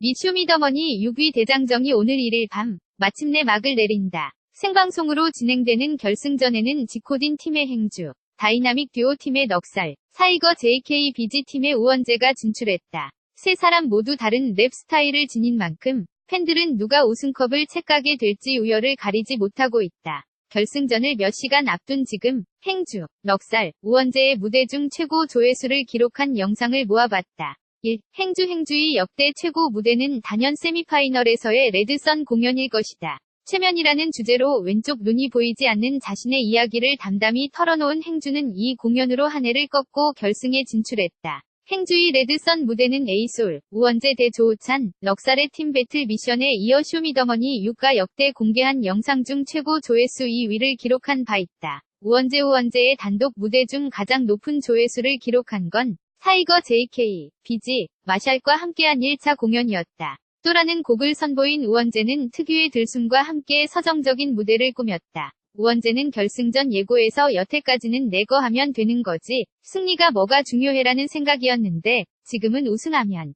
미 쇼미더머니 6위 대장정이 오늘 1일 밤 마침내 막을 내린다. 생방송으로 진행되는 결승전에는 지코딘 팀의 행주, 다이나믹 듀오 팀의 넉살, 사이거 JK 비지 팀의 우원재가 진출했다. 세 사람 모두 다른 랩 스타일을 지닌 만큼 팬들은 누가 우승컵을 채가게 될지 우열을 가리지 못하고 있다. 결승전을 몇 시간 앞둔 지금 행주, 넉살, 우원재의 무대 중 최고 조회수를 기록한 영상을 모아봤다. 1. 행주 행주의 역대 최고 무대는 단연 세미파이널에서의 레드선 공연일 것이다. 최면이라는 주제로 왼쪽 눈이 보이지 않는 자신의 이야기를 담담히 털어놓은 행주는 이 공연으로 한 해를 꺾고 결승에 진출했다. 행주의 레드선 무대는 에이솔, 우원재 대 조우찬, 넉살의 팀 배틀 미션에 이어 쇼미더머니 6가 역대 공개한 영상 중 최고 조회수 2위를 기록한 바 있다. 우원재 우원재의 단독 무대 중 가장 높은 조회수를 기록한 건 타이거 JK, 비지, 마샬과 함께한 1차 공연이었다. 또라는 곡을 선보인 우원재는 특유의 들숨과 함께 서정적인 무대를 꾸몄다. 우원재는 결승전 예고에서 여태까지는 내거 하면 되는 거지, 승리가 뭐가 중요해라는 생각이었는데, 지금은 우승하면